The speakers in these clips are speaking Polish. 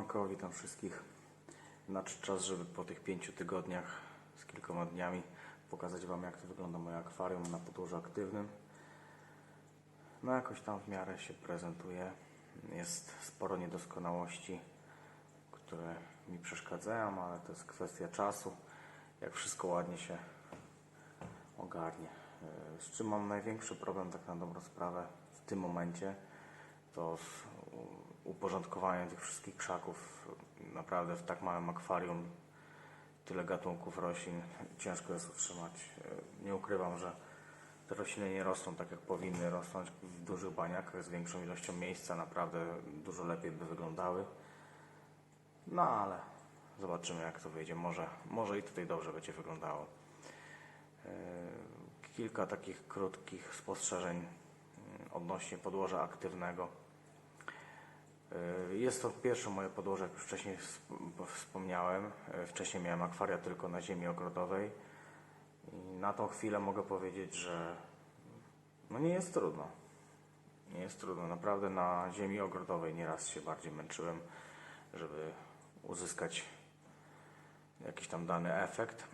Siemanko, witam wszystkich. Nadszedł czas, żeby po tych pięciu tygodniach z kilkoma dniami pokazać Wam, jak to wygląda moje akwarium na podłożu aktywnym. No jakoś tam w miarę się prezentuje. Jest sporo niedoskonałości, które mi przeszkadzają, ale to jest kwestia czasu, jak wszystko ładnie się ogarnie. E, Z czym mam największy problem, tak na dobrą sprawę, w tym momencie, to u- uporządkowaniem tych wszystkich krzaków. Naprawdę w tak małym akwarium tyle gatunków roślin ciężko jest utrzymać. E, Nie ukrywam, że te rośliny nie rosną tak jak powinny rosnąć w dużych baniakach z większą ilością miejsca. Naprawdę dużo lepiej by wyglądały. No ale zobaczymy jak to wyjdzie. Może, może i tutaj dobrze będzie wyglądało. E, Kilka takich krótkich spostrzeżeń mm, odnośnie podłoża aktywnego. E, Jest to pierwsze moje podłoże, jak już wcześniej wsp- wspomniałem. E, Wcześniej miałem akwaria tylko na ziemi ogrodowej. I na tą chwilę mogę powiedzieć, że no nie jest trudno. Nie jest trudno. Naprawdę na ziemi ogrodowej nieraz się bardziej męczyłem, żeby uzyskać jakiś tam dany efekt.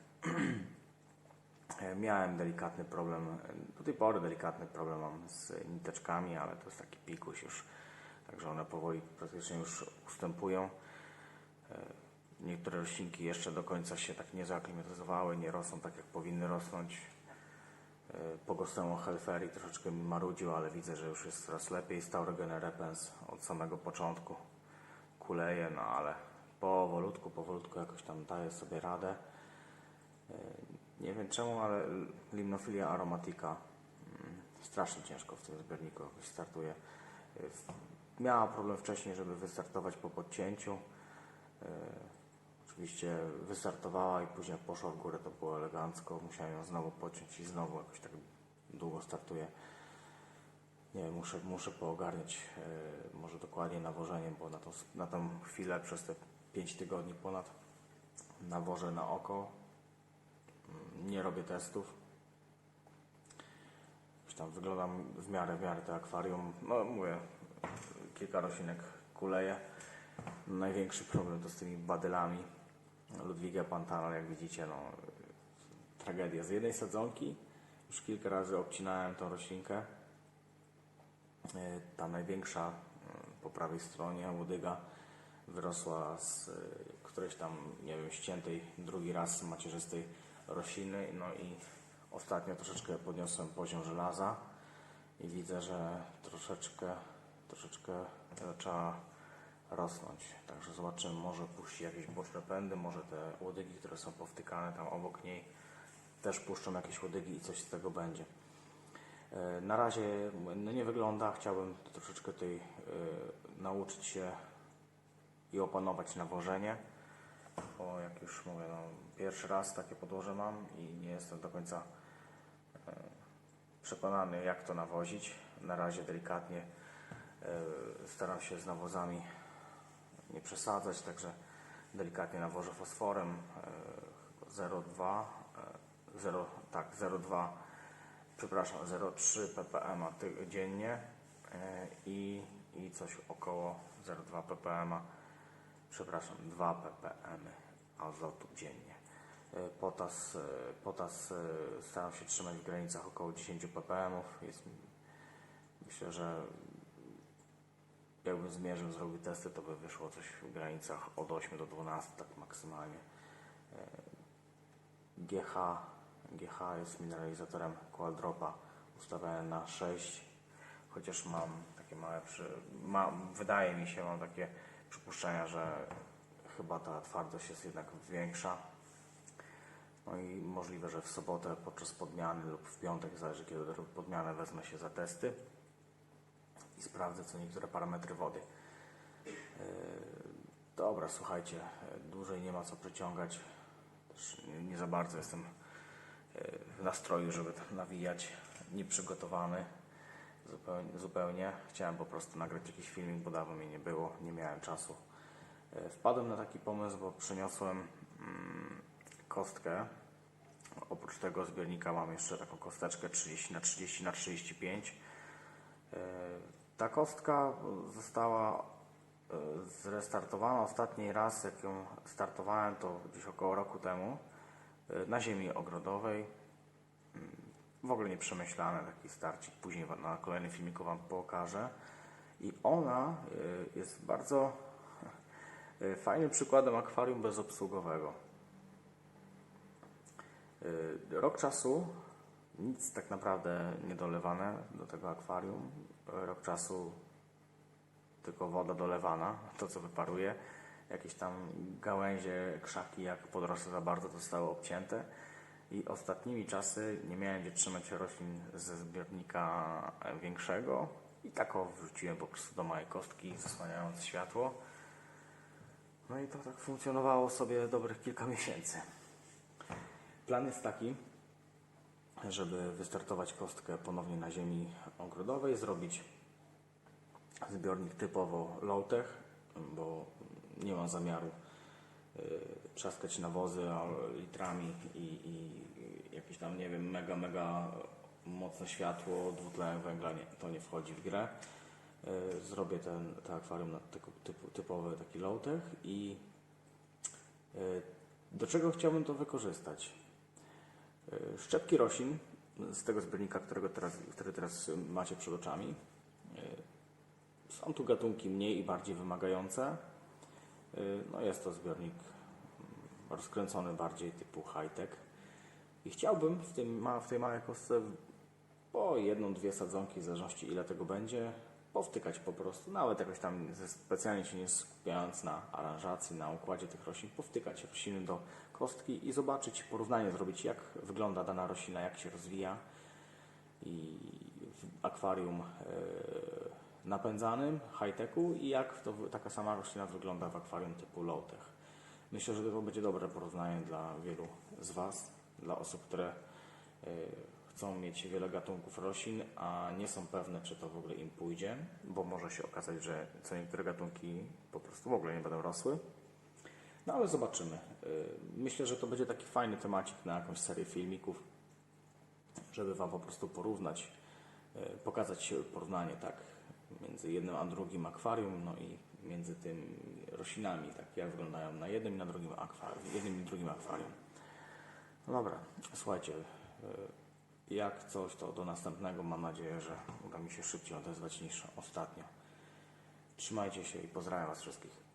E, Miałem delikatny problem, do tej pory delikatny problem mam z niteczkami, ale to jest taki pikuś już, także one powoli praktycznie już ustępują. E, Niektóre roślinki jeszcze do końca się tak nie zaaklimatyzowały, nie rosną tak jak powinny rosnąć. E, Pogostemu Helferi troszeczkę mi marudził, ale widzę, że już jest coraz lepiej. Staurogene repens od samego początku kuleje, no ale powolutku, powolutku jakoś tam daje sobie radę. E, Nie wiem czemu, ale limnofilia aromatica mm, strasznie ciężko w tym zbiorniku jakoś startuje. Miała problem wcześniej, żeby wystartować po podcięciu. E, Oczywiście wystartowała i później poszła w górę, to było elegancko. Musiałem ją znowu pociąć i znowu jakoś tak długo startuje. Nie wiem, muszę, muszę poogarniać e, może dokładnie nawożenie, bo na tą, na tą chwilę przez te 5 tygodni ponad nawożę na oko. Mm, Nie robię testów. Już tam wyglądam w miarę, w miarę to akwarium. No mówię, kilka roślinek kuleje. Największy problem to z tymi badylami. Ludwigia Pantanal, jak widzicie, no, tragedia. Z jednej sadzonki już kilka razy obcinałem tą roślinkę. E, Ta największa e, po prawej stronie łodyga wyrosła z e, którejś tam, nie wiem, ściętej drugi raz macierzystej rośliny. No i ostatnio troszeczkę podniosłem poziom żelaza i widzę, że troszeczkę, troszeczkę zaczęła rosnąć. Także zobaczymy, może puści jakieś boczne pędy, może te łodygi, które są powtykane tam obok niej, też puszczą jakieś łodygi i coś z tego będzie. E, Na razie no nie wygląda, chciałbym troszeczkę tej e, nauczyć się i opanować nawożenie, bo jak już mówię, no, pierwszy raz takie podłoże mam i nie jestem do końca e, przekonany jak to nawozić. Na razie delikatnie e, staram się z nawozami nie przesadzać, także delikatnie nawożę fosforem e, 0,2 e, 0, tak 0,2 przepraszam 0,3 ppm dziennie e, i, i coś około 0,2 ppm przepraszam 2 ppm azotu dziennie. E, potas, e, potas e, staram się trzymać w granicach około 10 ppm jest myślę, że jakbym zmierzył, zrobił testy, to by wyszło coś w granicach od 8 do 12, tak maksymalnie. E, GH, GH jest mineralizatorem Qualdropa ustawiony na 6, chociaż mam takie małe, przy, mam, wydaje mi się, mam takie przypuszczenia, że chyba ta twardość jest jednak większa. No i możliwe, że w sobotę podczas podmiany lub w piątek, zależy kiedy podmianę, wezmę się za testy i sprawdzę co niektóre parametry wody. Yy, Dobra, słuchajcie, dłużej nie ma co przeciągać. Też nie, za bardzo jestem yy, w nastroju, żeby nawijać, nieprzygotowany zupełnie, zupełnie. Chciałem po prostu nagrać jakiś filmik, bo dawno mnie nie było, nie miałem czasu. Yy, Wpadłem na taki pomysł, bo przyniosłem mm, kostkę. Oprócz tego zbiornika mam jeszcze taką kosteczkę 30 na 30 na 35 E, Ta kostka została e, zrestartowana ostatni raz, jak ją startowałem, to gdzieś około roku temu e, na ziemi ogrodowej. Mm, W ogóle nieprzemyślane taki starcik. Później na kolejnym filmiku Wam pokażę. I ona e, jest bardzo fajnym przykładem akwarium bezobsługowego. Rok czasu, nic tak naprawdę nie dolewane do tego akwarium. Rok czasu tylko woda dolewana, to co wyparuje. Jakieś tam gałęzie, krzaki, jak podrosły za bardzo, zostały obcięte. I ostatnimi czasy nie miałem gdzie trzymać roślin ze zbiornika większego i tak o wrzuciłem po prostu do małej kostki, zasłaniając światło. No i to tak funkcjonowało sobie dobrych kilka miesięcy. Plan jest taki, żeby wystartować kostkę ponownie na ziemi ogrodowej, zrobić zbiornik typowo low-tech, bo nie mam zamiaru y, trzaskać nawozy litrami i, i jakieś tam, nie wiem, mega, mega mocne światło, dwutlenek węgla, nie, to nie wchodzi w grę. Y, Zrobię ten, ten akwarium na typu, typowy taki low-tech i y, do czego chciałbym to wykorzystać? Y, Szczepki roślin z tego zbiornika, którego teraz, który teraz macie przed oczami. Y, Są tu gatunki mniej i bardziej wymagające. Y, No jest to zbiornik mm, rozkręcony bardziej typu high-tech. I chciałbym w, tym, w tej małej kostce po jedną, dwie sadzonki, w zależności ile tego będzie, powtykać po prostu, nawet jakoś tam specjalnie się nie skupiając na aranżacji, na układzie tych roślin, powtykać rośliny do kostki i zobaczyć, porównanie zrobić, jak wygląda dana roślina, jak się rozwija i w akwarium e, napędzanym, high-techu i jak to, taka sama roślina wygląda w akwarium typu low-tech. Myślę, że to będzie dobre porównanie dla wielu z Was, dla osób, które e, chcą mieć wiele gatunków roślin, a nie są pewne, czy to w ogóle im pójdzie, bo może się okazać, że co niektóre gatunki po prostu w ogóle nie będą rosły. No ale zobaczymy. E, Myślę, że to będzie taki fajny temacik na jakąś serię filmików, żeby Wam po prostu porównać, e, pokazać porównanie tak między jednym a drugim akwarium, no i między tym roślinami, tak jak wyglądają na jednym i na drugim akwarium, jednym i drugim akwarium. No dobra, słuchajcie, e, jak coś to do następnego, mam nadzieję, że uda mi się szybciej odezwać niż ostatnio. Trzymajcie się i pozdrawiam Was wszystkich.